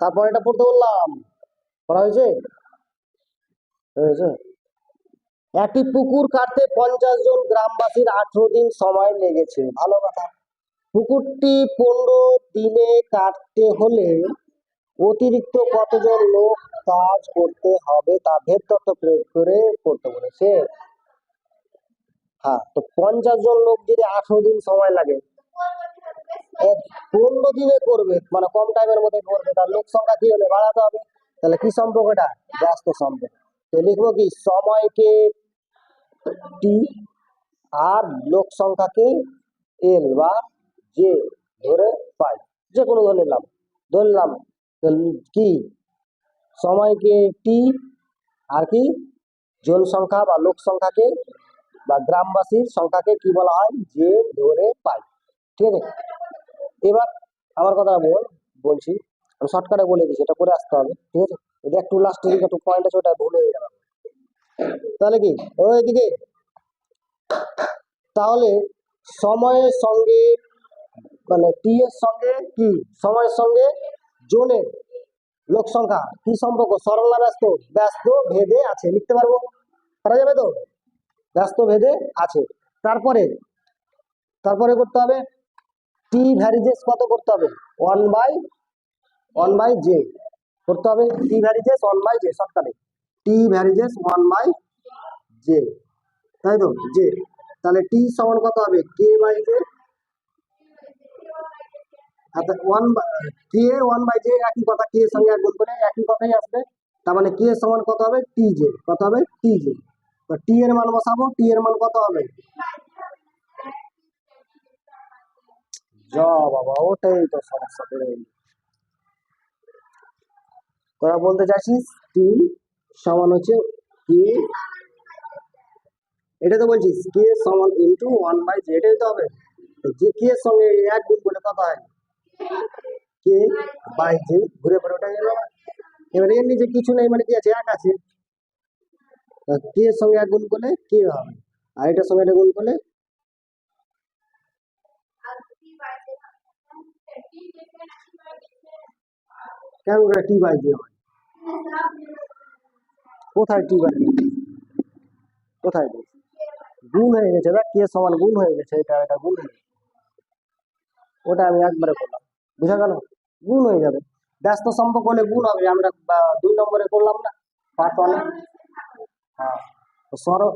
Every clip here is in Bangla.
তারপর এটা পড়তে বললাম। পড়া হয়েছে? হয়েছে একটি পুকুর কাটতে পঞ্চাশ জন গ্রামবাসীর আঠারো দিন সময় লেগেছে। ভালো কথা। পুকুরটি পনেরো দিনে কাটতে হলে অতিরিক্ত কতজন লোক কাজ করতে হবে তা ভেদ তত্ত্ব প্রয়োগ করে করতে বলেছে। হ্যাঁ তো পঞ্চাশ জন লোক যদি আঠারো দিন সময় লাগে পনেরো দিনে করবে মানে কম টাইমের মধ্যে করবে। তার লোক সংখ্যা কি হলে বাড়াতে হবে? তাহলে কি সম্পর্ক এটা? ব্যস্ত সম্পর্ক। তো লিখব কি? সময়কে টি আর লোক সংখ্যাকে এল বা যে ধরে পাই। যে কোনো ধরে নিলাম ধরলাম কি? সময়কে টি আর কি? জন সংখ্যা বা লোক সংখ্যাকে বা গ্রামবাসীর সংখ্যাকে কি বলা হয়? যে ধরে পাই। ঠিক আছে? এবার আমার কথা বল, বলছি, আমি শর্টকাটে বলে দিচ্ছি এটা করে আসতে হবে, ঠিক আছে? এটা একটু লাস্টের দিকে একটু পয়েন্ট আছে, ওটা ভুল হয়ে গেল তাহলে কি? ওইদিকে তাহলে সময়ের সঙ্গে মানে টি এর সঙ্গে কি? সময়ের সঙ্গে জোনের লোক সংখ্যা। কি সম্পর্ক? সরল না ব্যস্ত? ব্যস্ত ভেদে আছে, লিখতে পারব? পারা যাবে তো? ব্যস্ত ভেদে আছে। তারপরে তারপরে করতে হবে টি ভ্যারিজেস কত করতে হবে? One by one by J করতে হবে। T varies as one by J শর্টকাটে T varies as one by J তাই তো? জে তাহলে টি সমান কত হবে? K by J one K one by J একই কথা কে সঙ্গে গুণ করে একই কথাই আসবে। তার মানে কে সমান কত হবে? টি জে কত হবে? টি জে টি এর মান বসাবো। টি এর মান কত হবে? যা বাবা ওটাই তো সমস্যা গেল তোরা বলতে চাইছিস টি সমান হচ্ছে কে এটা তো বলছিস কে সমান ইন্টু ওয়ান বাই জে এটাই তো হবে। যে কে এর সঙ্গে এক গুণ করলে কত হয়? কে বাই জে ঘুরে পড়ে ওটা গেল এবার এর নিচে কিছু নেই মানে কি আছে? এক আছে। কে এর সঙ্গে এক গুণ করলে কে হবে। আর এটার সঙ্গে এটা গুণ করলে টি বাই জে হয়? কোথায় টি বাই? কোথায়? গুণ হয়ে গেছে কে সমান গুণ হয়ে গেছে? এটা এটা গুণ হয়ে ওটা আমি একবারে করলাম। বুঝা গেল? গুণ হয়ে যাবে। ব্যস্ত সম্পর্ক হলে গুণ হবে। আমরা দুই নম্বরে করলাম না? পার্ট ওয়ানে? হ্যাঁ। সরল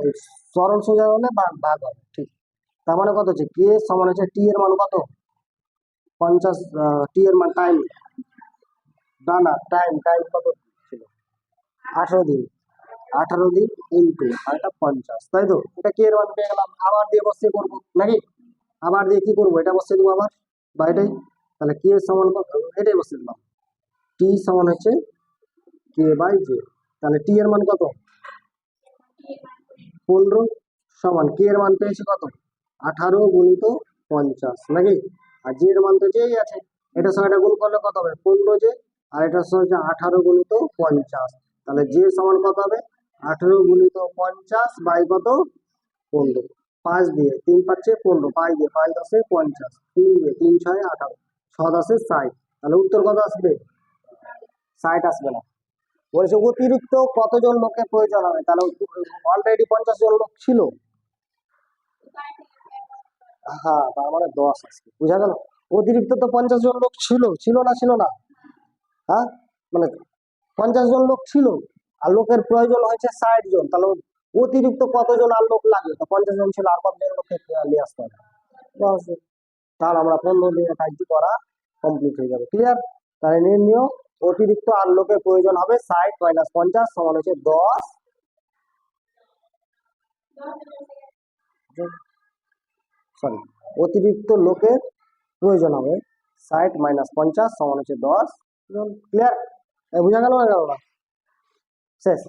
সরল সোজা হলে ভাগ ভাগ হবে। ঠিক। তার মানে কত হচ্ছে? কে সমান হচ্ছে? টি এর মান কত? পঞ্চাশ টি এর মান টাইম না না টাইম টাইম কত ছিল? আঠারো দিন। আঠারো দিন ইন্টু আর এটা পঞ্চাশ, তাই তো? এটা কে এর মান পেয়ে গেলাম? আবার দিয়ে বসিয়ে করব, নাকি? আবার দিয়ে কি করব? এটা বসিয়ে দেবো আবার, বা এটাই? তাহলে কে সমান কত? এটাই বসিয়ে দিলাম। টি সমান হচ্ছে কে বাই জে তাহলে টি এর মান কত? পনেরো সমান কে এর মান পেয়েছি কত? আঠারো গুণিত পঞ্চাশ, নাকি? আর জি এর মান তো যেই আছে, এটা সঙ্গে গুণ করলে কত হবে? পনেরো যে, আর এটার সঙ্গে আঠারো গুণিত পঞ্চাশ। তাহলে যে সমান কত হবে? আঠারো গুণিত পঞ্চাশ বাই কত? পনেরো। পাঁচ দিয়ে, তিন পাচ্ছে পনেরো, পাঁচ দিয়ে, পাঁচ দশে পঞ্চাশ, তিন দিয়ে, তিন ছয় আঠারো, ছ দশে ষাট। তাহলে উত্তর কত আসবে? ষাট আসবে না। বলেছে অতিরিক্ত কতজন লোকের প্রয়োজন হবে? তাহলে অলরেডি পঞ্চাশ জন লোক ছিল। হ্যাঁ তার মানে দশ আসবে বুঝা গেল? অতিরিক্ত তো পঞ্চাশ জন লোক ছিল ছিল না ছিল না। হ্যাঁ? মানে পঞ্চাশ জন লোক ছিল, আর লোকের প্রয়োজন হয়েছে ষাট জন। তাহলে অতিরিক্ত কতজন আর লোক লাগবে তো পঞ্চাশ জন ছিল, আর কতজন লোককে নিয়ে আসতে হবে? তাহলে আমরা পনেরো দিনে কাজটি করা কমপ্লিট হয়ে যাবে। ক্লিয়ার তাহলে নির্ণয় অতিরিক্ত আর লোকের প্রয়োজন হবে ষাট মাইনাস পঞ্চাশ সমান হচ্ছে দশ। সরি অতিরিক্ত লোকের প্রয়োজন হবে। ষাট মাইনাস পঞ্চাশ, সমান হচ্ছে দশ। ক্লিয়ার বোঝা গেল না? শেষ।